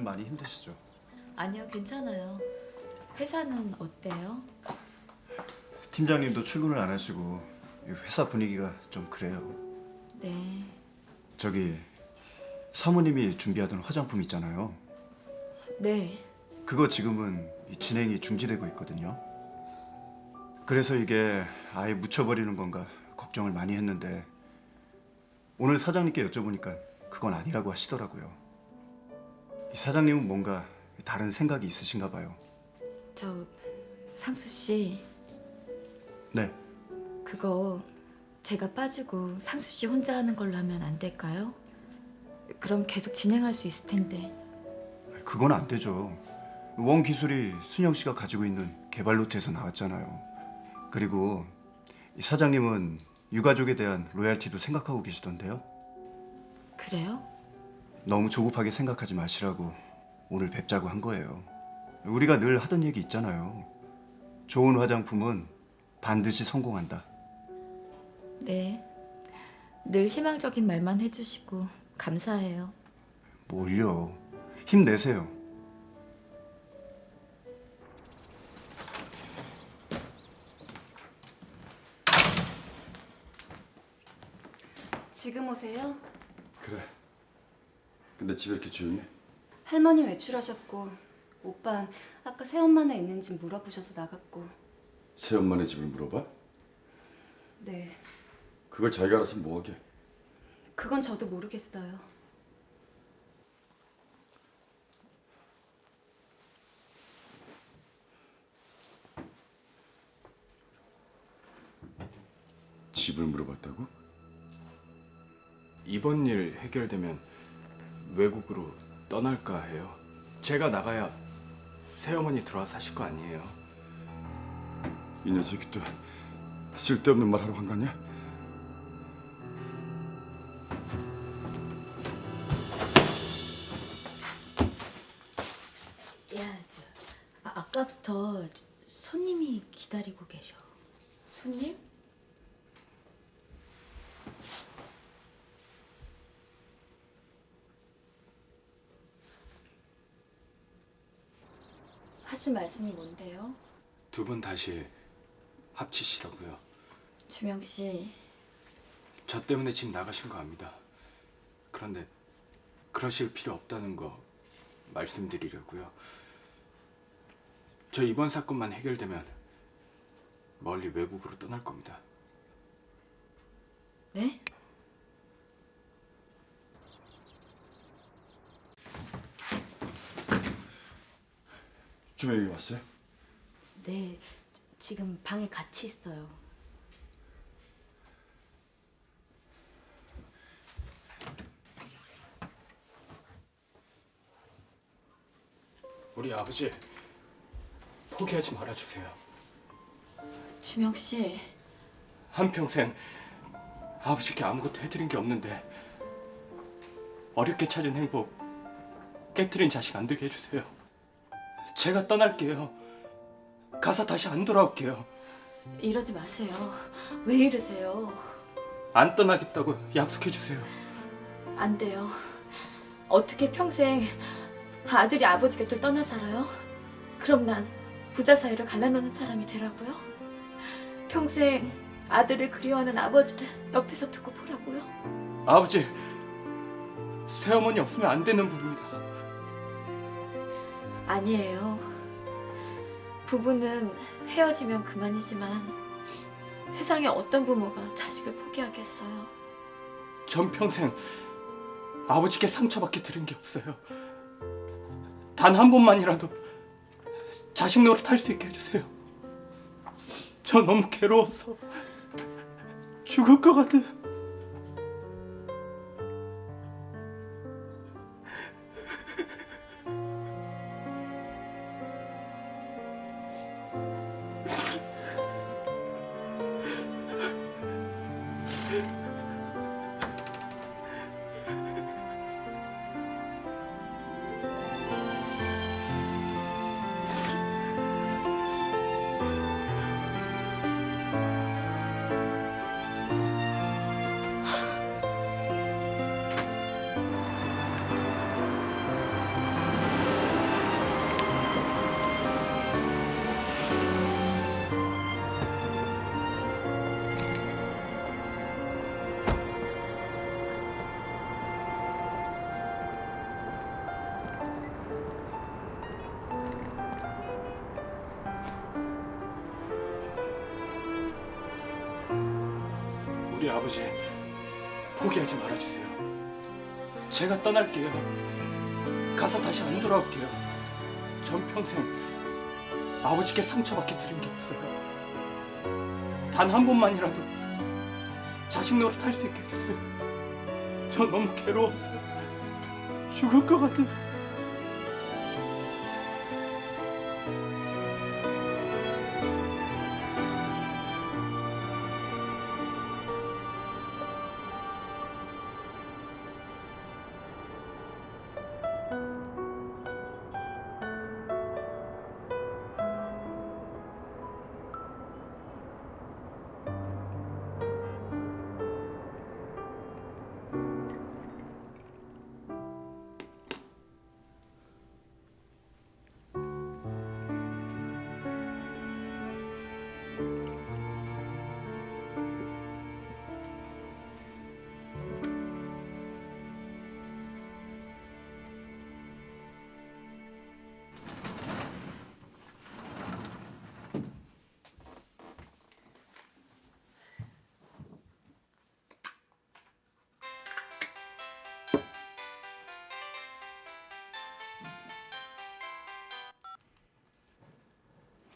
요즘 많이 힘드시죠? 아니요, 괜찮아요. 회사는 어때요? 팀장님도 출근을 안 하시고 이 회사 분위기가 좀 그래요. 네. 저기 사모님이 준비하던 화장품 있잖아요. 네. 그거 지금은 이 진행이 중지되고 있거든요. 그래서 이게 아예 묻혀버리는 건가 걱정을 많이 했는데 오늘 사장님께 여쭤보니까 그건 아니라고 하시더라고요. 이 사장님은 뭔가 다른 생각이 있으신가 봐요. 저 상수 씨 네, 그거 제가 빠지고 상수 씨 혼자 하는 걸로 하면 안 될까요? 그럼 계속 진행할 수 있을 텐데. 그건 안 되죠. 원 기술이 순영 씨가 가지고 있는 개발 노트에서 나왔잖아요. 그리고 이 사장님은 유가족에 대한 로얄티도 생각하고 계시던데요. 그래요? 너무 조급하게 생각하지 마시라고 오늘 뵙자고 한 거예요. 우리가 늘 하던 얘기 있잖아요. 좋은 화장품은 반드시 성공한다. 네. 늘 희망적인 말만 해주시고 감사해요. 뭘요? 힘내세요. 지금 오세요? 그래. 근데 집에 이렇게 조용해? 할머니 외출하셨고 오빤 아까 새엄마네 있는지 물어보셔서 나갔고 새엄마네 집을 물어봐? 네 그걸 자기가 알아서 뭐하게? 그건 저도 모르겠어요 집을 물어봤다고? 이번 일 해결되면 외국으로 떠날까 해요. 제가 나가야 새어머니 들어와 사실 거 아니에요. 이 녀석이 또 쓸데없는 말 하러 간 거냐? 하신 말씀이 뭔데요? 두 분 다시 합치시라고요. 주명 씨, 저 때문에 집 나가신 거 압니다. 그런데 그러실 필요 없다는 거 말씀드리려고요. 저 이번 사건만 해결되면 멀리 외국으로 떠날 겁니다. 네? 주명이 왔어요? 네, 지- 지금 방에 같이 있어요. 우리 아버지 포기하지 말아주세요. 주명 씨, 한평생 아버지께 아무것도 해드린 게 없는데 어렵게 찾은 행복 깨트린 자식 안 되게 해주세요. 제가 떠날게요. 가서 다시 안 돌아올게요. 이러지 마세요. 왜 이러세요? 안 떠나겠다고 약속해 주세요. 안 돼요. 어떻게 평생 아들이 아버지 곁을 떠나 살아요? 그럼 난 부자 사이를 갈라놓는 사람이 되라고요? 평생 아들을 그리워하는 아버지를 옆에서 두고 보라고요? 아버지, 새어머니 없으면 안 되는 분입니다. 아니에요. 부부는 헤어지면 그만이지만 세상에 어떤 부모가 자식을 포기하겠어요? 전 평생 아버지께 상처받게 들은 게 없어요. 단 한 번만이라도 자식 노릇 할 수 있게 해주세요. 저 너무 괴로워서 죽을 것 같아요. Yeah. 아버지 포기하지 말아주세요. 제가 떠날게요. 가서 다시 안 돌아올게요. 전 평생 아버지께 상처받게 들은 게 없어요. 단 한 번만이라도 자식 노릇 할 수 있게 해주세요. 저 너무 괴로웠어요. 죽을 것 같아요.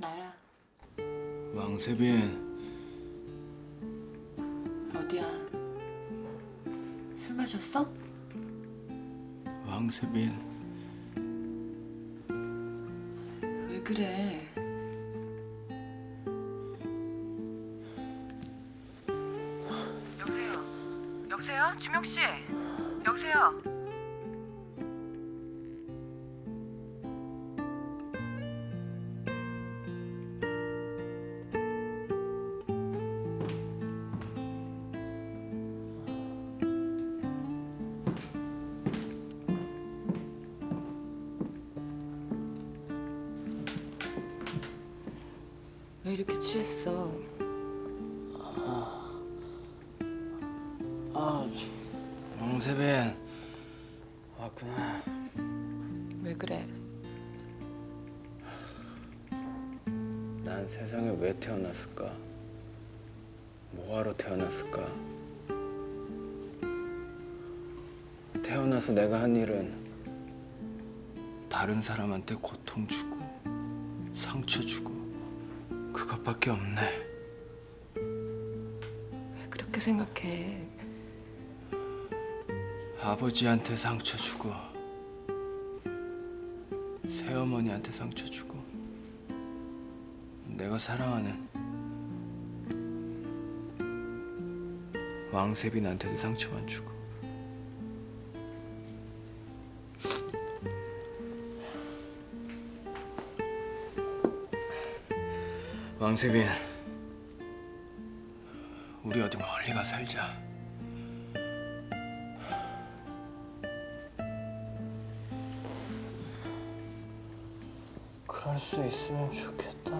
나야 왕세빈 어디야? 술 마셨어? 왕세빈 왜 그래? 여보세요. 여보세요? 주명 씨. 여보세요. 왕세빈 왔구나. 왜 그래? 난 세상에 왜 태어났을까? 뭐하러 태어났을까? 태어나서 내가 한 일은 다른 사람한테 고통 주고 상처 주고 그것밖에 없네. 왜 그렇게 생각해? 아버지한테 상처 주고 새어머니한테 상처 주고 내가 사랑하는 왕세빈한테도 상처만 주고 왕세빈 우리 어디 멀리 가 살자 그럴 수 있으면 좋겠다.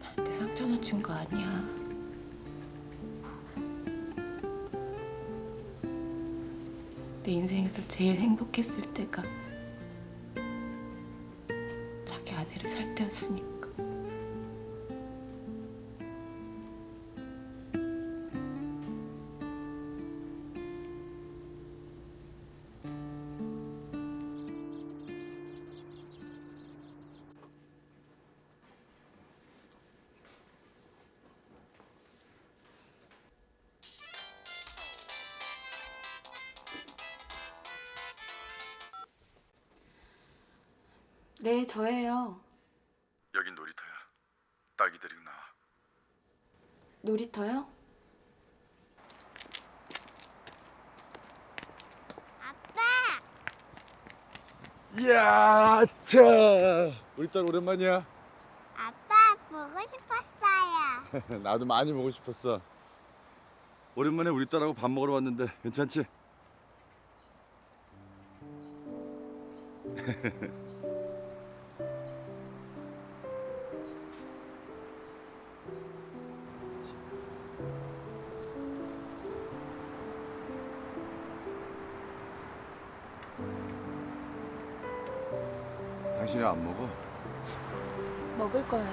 나한테 상처만 준 거 아니야. 내 인생에서 제일 행복했을 때가 자기 아내를 살 때였으니까. 네, 저예요. 여긴 놀이터야. 딸기 데리고 나와. 놀이터요? 이야, 자, 우리 딸 오랜만이야. 아빠 보고 싶었어요. 나도 많이 보고 싶었어. 오랜만에 우리 딸하고 밥 먹으러 왔는데 괜찮지? 당신이 안 먹어? 먹을 거예요.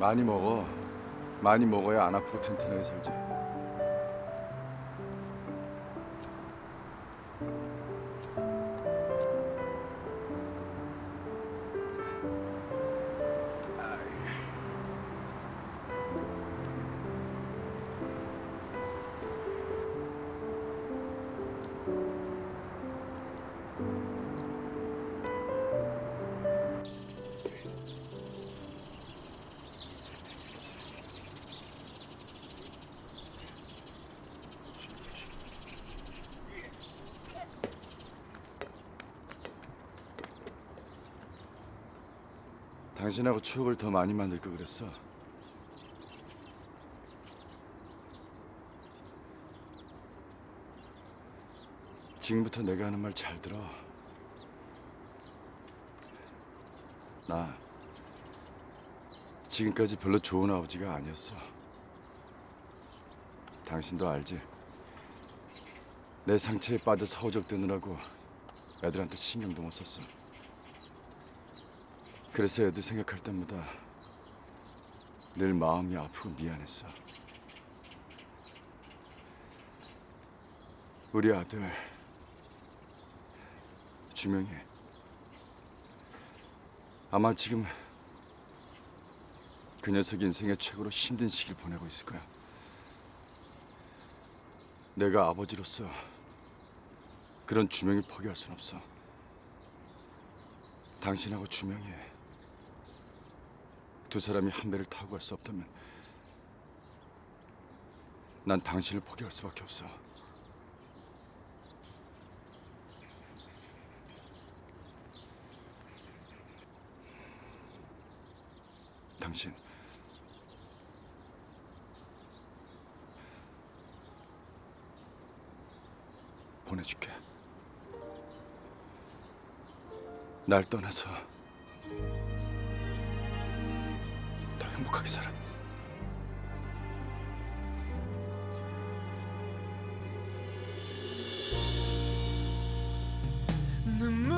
많이 먹어. 많이 먹어야 안 아프고 튼튼하게 살지. 당신하고 추억을 더 많이 만들 걸 그랬어. 지금부터 내가 하는 말 잘 들어. 나 지금까지 별로 좋은 아버지가 아니었어. 당신도 알지? 내 상처에 빠져서 허우적대느라고 애들한테 신경도 못 썼어. 그래서 애들 생각할 때마다 늘 마음이 아프고 미안했어. 우리 아들 주명이 아마 지금 그 녀석 인생의 최고로 힘든 시기를 보내고 있을 거야. 내가 아버지로서 그런 주명이 포기할 순 없어. 당신하고 주명이 두 사람이 한 배를 타고 갈 수 없다면 난 당신을 포기할 수밖에 없어. 당신 보내줄게. 날 떠나서 더 행복하게 살아. 눈물